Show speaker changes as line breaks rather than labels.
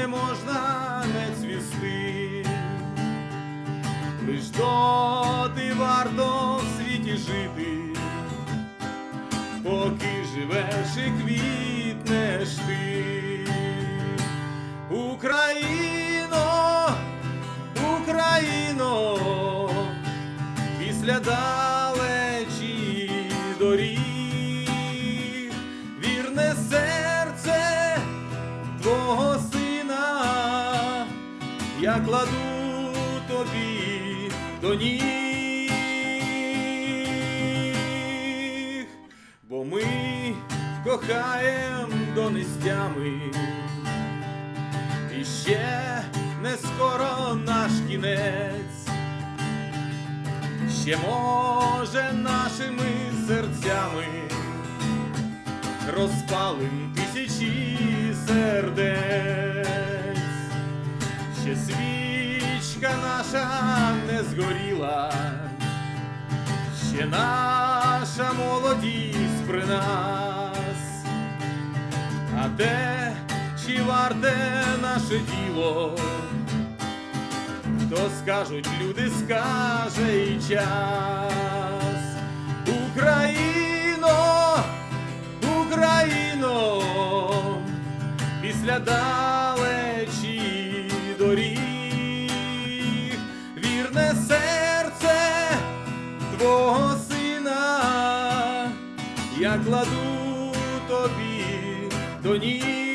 не можна не цвісти, лиш доти варто в світі жити, поки живеш і квітнеш ти. Україно, Україно, після далечі доріг, я кладу тобі до ніг, бо ми кохаєм донестями, і ще не скоро наш кінець. Ще може нашими серцями розпалим тисячі сердець, ще свічка наша не згоріла, ще наша молодість при нас, а те, чи варте наше діло. То скажуть люди, скаже і час. Україно, Україно, після далечі доріг, вірне серце твого сина, я кладу тобі до ніг.